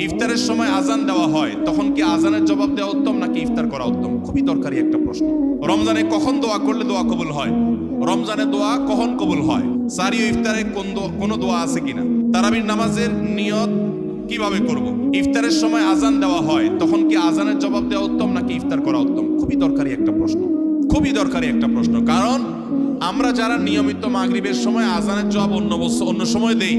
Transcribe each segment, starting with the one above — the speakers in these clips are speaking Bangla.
ইফতারের সময় আজান দেওয়া হয়, তখন কি আজানের জবাব দেওয়া উত্তম নাকি ইফতার করা উত্তম? খুবই দরকারি একটা প্রশ্ন। রমজানে কখন দোয়া করলে দোয়া কবুল হয়? রমজানে দোয়া কখন কবুল হয়? সারি ইফতারে কোন কোনো দোয়া আছে কিনা? তারাবির নামাজের নিয়ত কীভাবে করব? ইফতারের সময় আজান দেওয়া হয়, তখন কি আজানের জবাব দেওয়া উত্তম নাকি ইফতার করা উত্তম? খুবই দরকারি একটা প্রশ্ন। খুবই দরকারি একটা প্রশ্ন। কারণ আমরা যারা নিয়মিত মাগরিবের সময়, আজানের জবাব অন্য বছর অন্য সময় দেই,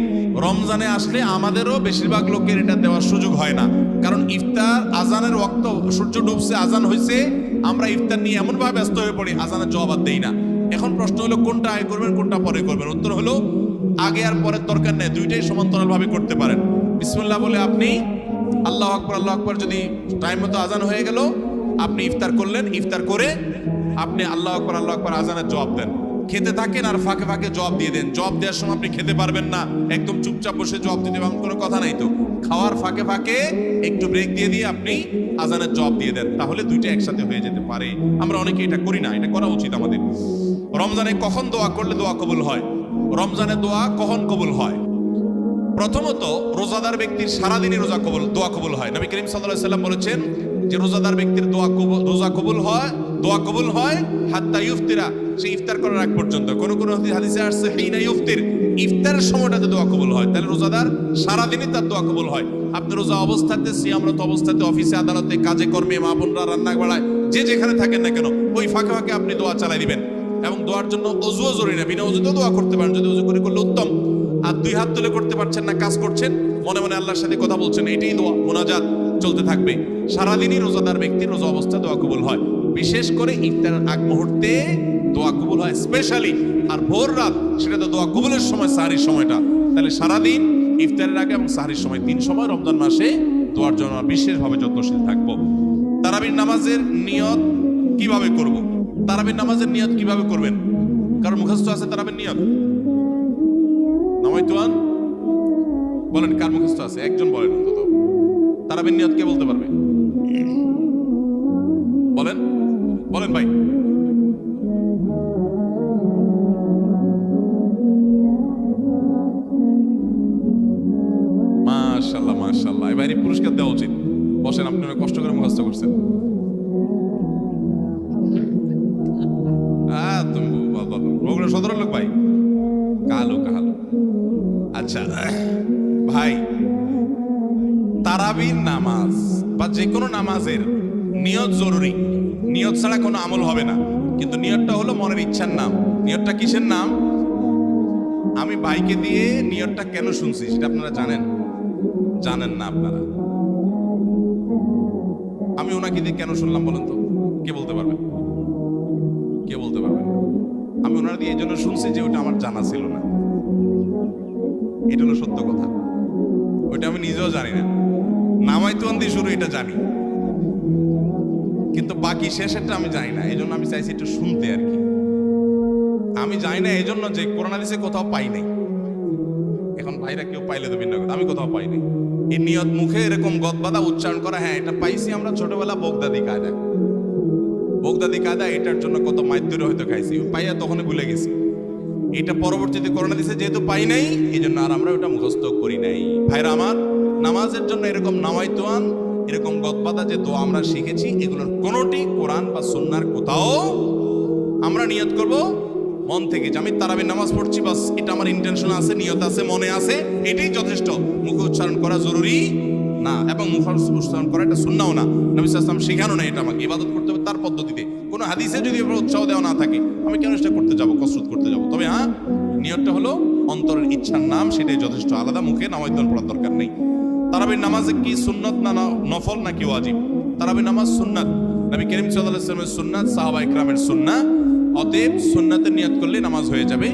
রমজানে আসলে আমাদেরও বেশিরভাগ লোকের এটা দেওয়ার সুযোগ হয় না। কারণ ইফতার আজানের ওক্ত সূর্য ডুবছে, আজান হয়েছে আমরা ইফতার নিয়ে এমনভাবে ব্যস্ত হয়ে পড়ি, আজানের জবাব আর দেই না। এখন প্রশ্ন হলো, কোনটা আগে করবেন, কোনটা পরে করবেন? উত্তর হলো, আগে আর পরের দরকার নেই, দুইটাই সমান্তরালভাবে করতে পারেন। বিসমুল্লাহ বলে আপনি, আল্লাহ আকবর আল্লাহ আকবর যদি টাইম মতো আজান হয়ে গেল, আপনি ইফতার করলেন, ইফতার করে আপনি আল্লাহ আকবর আল্লাহ আকবর আজানের জবাব দেন। খেতে থাকেন আর ফাঁকে ফাঁকে জবাব দিয়ে দেন। জবাব দেওয়ার সময় আপনি খেতে পারবেন না। একদম চুপচাপ বসে জবাব দিতে পারবেন কোনো কথা নাই তো। খাওয়ার ফাঁকে ফাঁকে একটু ব্রেক দিয়ে দিয়ে আপনি আজানের জবাব দিয়ে দেন। তাহলে দুইটা একসাথে হয়ে যেতে পারে। আমরা অনেকে এটা করি না, এটা করা উচিত আমাদের। রমজানে কখন দোয়া করলে দোয়া কবুল হয়? রমজানে দোয়া কখন কবুল হয়? প্রথমত, রোজাদার ব্যক্তির সারাদিনই রোজা কবুল, দোয়া কবুল হয়। নবী করিম সাল্লাল্লাহু সাল্লাম বলেছেন যে, রোজাদার ব্যক্তির দোয়া কবুল, রোজা কবুল হয় দোয়া কবুল হয়, হাত্তা ইফতিরা, সে ইফতার করার আগ পর্যন্ত। কোন কোন হাদিসে আসছে হিনা ইফতির ইফতারের সময়টাতে দোয়া কবুল হয়। তাহলে রোজাদার সারাদিনই তার দোয়া কবুল হয়। আপনি রোজা অবস্থাতে, সিয়ামরত অবস্থাতে, অফিসে, আদালতে, কাজে, কর্মে, মা বোনরা রান্না বাড়ায় যে যেখানে থাকেন না কেন, ওই ফাঁকে ফাঁকে আপনি দোয়া চালাই দিবেন। এবং দোয়ার জন্য অজুও জরুরি না, বিনা অজুতেও দোয়া করতে পারেন, যদি অজু করে করলে উত্তম। আর দুই হাত তুলে করতে পারছেন না, কাজ করছেন, মনে মনে আল্লাহর সাথে কথা বলছেন, এটাই দোয়া, মোনাজাত চলতে থাকবে। সারাদিনই রোজাদার ব্যক্তির রোজা অবস্থা দোয়া কবুল হয়। বিশেষ করে ইফতারের আগ মুহূর্তে দোয়া কবুল হয়, স্পেশালি আর ভোর রাত, সেটা তো দোয়া কবুলের সময়, সাহারির সময়টা। তাহলে সারাদিন ইফতারের আগে এবং সাহারির সময় তিন সময় রমজান মাসে দোয়ার জন্য বিশেষভাবে যত্নশীল থাকব। তারাবির নামাজের নিয়ত কীভাবে করব? তারাবির নামাজের নিয়ত কীভাবে করবেন? কারণ মুখস্থ আছে তারাবির নিয়ত? নামাইতুয়ান? বলেন, কার মুখস্থ আছে? একজন বলেন অন্তত। তারাবির নিয়ত কে বলতে পারবে? বলেন ভাই। মাশাল্লাহ মাশাল্লাহ। এবারে পুরস্কার দেওয়া উচিত। বসেন কষ্ট করে মুখস্থ করছেন। লোক ভাই? কালো কালো। আচ্ছা ভাই, তারাবির নামাজ বা যে কোনো নামাজের নিয়ত জরুরি। নিয়ত ছাড়া কোনো আমল হবে না। কিন্তু নিয়তটা হলো মনের ইচ্ছার নাম। নিয়তটা কিসের নাম? আমি ভাইকে দিয়ে নিয়তটা কেন শুনছি সেটা আপনারা জানেন? জানেন না আপনারা। আমি ওনাকে দিয়ে কেন শুনলাম বলেন তো? কে বলতে পারবে? কে বলতে পারবেন আমি ওনার দিয়ে এই জন্য শুনছি যে ওটা আমার জানা ছিল না। এটা হলো সত্য কথা। ওইটা আমি নিজেও জানি না। নামাই তো শুরু, এটা জানি। কিন্তু বাকি শেষেরটা আমি জানি না এই জন্য আমি চাইছি একটু শুনতে আর কি। আমি জানি না এই জন্য যে করোনা দিছে কোথাও পাই নাই। এখন ভাইরা কেউ পাইলে তো ভিন্ন আমি কোথাও পাই নাই। এই নিয়ত মুখে এরকম গদবাদা উচ্চারণ করা হ্যাঁ এটা পাইছি আমরা ছোটবেলা বগদাদি কায়দা। বগদাদি কায়দা, এটার জন্য কত মাইদ্যুরে হয়তো খাইছি, পাইয়া তখনই ভুলে গেছি। এটা পরবর্তীতে করোনা দিছে যেহেতু পাই নাই এই জন্য আর আমরা ওটা মুখস্থ করি নাই। ভাইরা আমার, নামাজের জন্য এরকম নামাইতোয়ান এরকম গদবাদা যে দোয়া আমরা শিখেছি, এগুলোর কোনোটি কোরআন বা সুন্নার কোথাও আমরা নিয়ত করব মন থেকে। যে আমি তারাবির নামাজ পড়ছি, বাস, এটা আমার ইন্টেনশন আছে, নিয়ত আছে, মনে আছে, এটাই যথেষ্ট। মুখে উচ্চারণ করা জরুরি না, এবং মুখ উচ্চারণ করা এটা শুননাও না। নবী সাল্লাম শেখানো না এটা আমাকে, ইবাদত করতে হবে তার পদ্ধতিতে। কোনো হাদিসে যদি উৎসাহ দেওয়া না থাকে, আমি কেন সেটা করতে যাব, কসরত করতে যাব? তবে হ্যাঁ নিয়তটা হলো অন্তরের ইচ্ছার নাম, সেটাই যথেষ্ট, আলাদা মুখে নামায়তন পড়ার দরকার নেই। তারাবির নামাজে কি সুন্নত না নফল নাকি ওয়াজিব? তারাবির নামাজ সুন্নাত। নবী করিম সাল্লাল্লাহু আলাইহি ওয়াসাল্লামের সুন্নাত, সাহাবা ইকরামের সুন্নাহ অতএব সুন্নাতের নিয়ত করলে নামাজ হয়ে যাবে।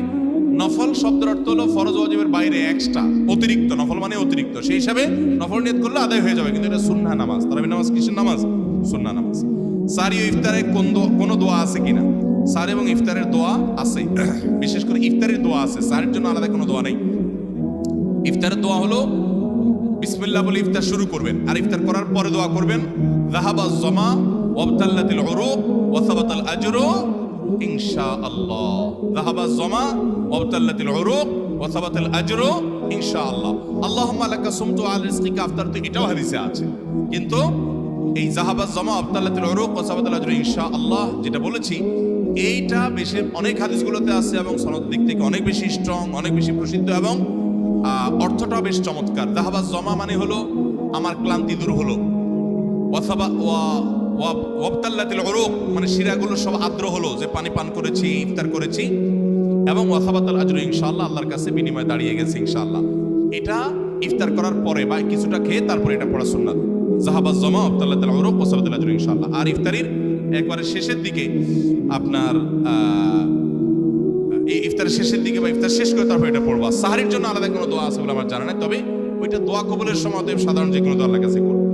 নফল শব্দের অর্থ হলো ফরজ ওয়াজিবের বাইরে এক্সট্রা অতিরিক্ত। নফল মানে অতিরিক্ত। সেই হিসাবে নফল নিয়ত করলে আদায় হয়ে যাবে, কিন্তু এটা সুন্নাহ নামাজ। তারাবির নামাজ কিসের নামাজ? সুন্নাহ নামাজ। সারি ও ইফতারে কোন কোনো দোয়া আছে কিনা? সার এবং ইফতারের দোয়া আছে। বিশেষ করে ইফতারের দোয়া আছে। সারের জন্য আলাদা কোনো দোয়া নেই। ইফতারের দোয়া হলো বিসমিল্লাহ বলে ইফতার শুরু করবেন। আর ইফতার করার পরে দোয়া করবেন, যাহাবা জমা, ওয়াবতাল্লাতিল উরুক ওয়া সাবাতাল আজরু, ইনশাআল্লাহ। যাহাবা জমা, ওয়াবতাল্লাতিল উরুক ওয়া সাবাতাল আজরু, ইনশাআল্লাহ। আল্লাহুম্মা লাকা সুমতু আল রিজকিকা, আফতার তো এটাও হাদিসে আছে। কিন্তু এই জাহাবাজ জমা আবতাল্লাতুল উরুক ও সাবাতুল আজর, ইনশাআল্লাহ, যেটা বলেছি, এইটা বেশি অনেক হাদিসগুলোতে আছে এবং সনদ দিক থেকে অনেক বেশি স্ট্রং অনেক বেশি প্রসিদ্ধ এবং আহ, অর্থটাও বেশ চমৎকার। জাহাবাজ জমা মানে হলো আমার ক্লান্তি দূর হলো। অথবা ওয়া- ওয়া- ওয়াবতাল্লাতিল উরুক মানে শিরাগুলো সব আর্দ্র হলো যে পানি পান করেছি ইফতার করেছি। এবং ওয়াসাবাতাল আজরু ইনশাআল্লাহ আল্লাহর কাছে বিনিময় দাঁড়িয়ে গেছে ইনশাআল্লাহ। এটা ইফতার করার পরে বা কিছুটা খেয়ে তারপরে এটা পড়া সুন্নাত। জাহাবাজ জমা ওয়াবতাল্লাতিল উরুক ওয়াসাবাতাল আজরু ইনশাআল্লাহ। আর ইফতারির একবারে শেষের দিকে আপনার এই ইফতারের শেষের দিকে বা ইফতার শেষ করে তারপর এটা পড়বা। সাহারির জন্য আলাদা কোনো দোয়া আছে বলে আমার জানা নাই, তবে ওইটা দোয়া কবলের সময় সাধারণ যে কোনো দোয়ার কাছে করব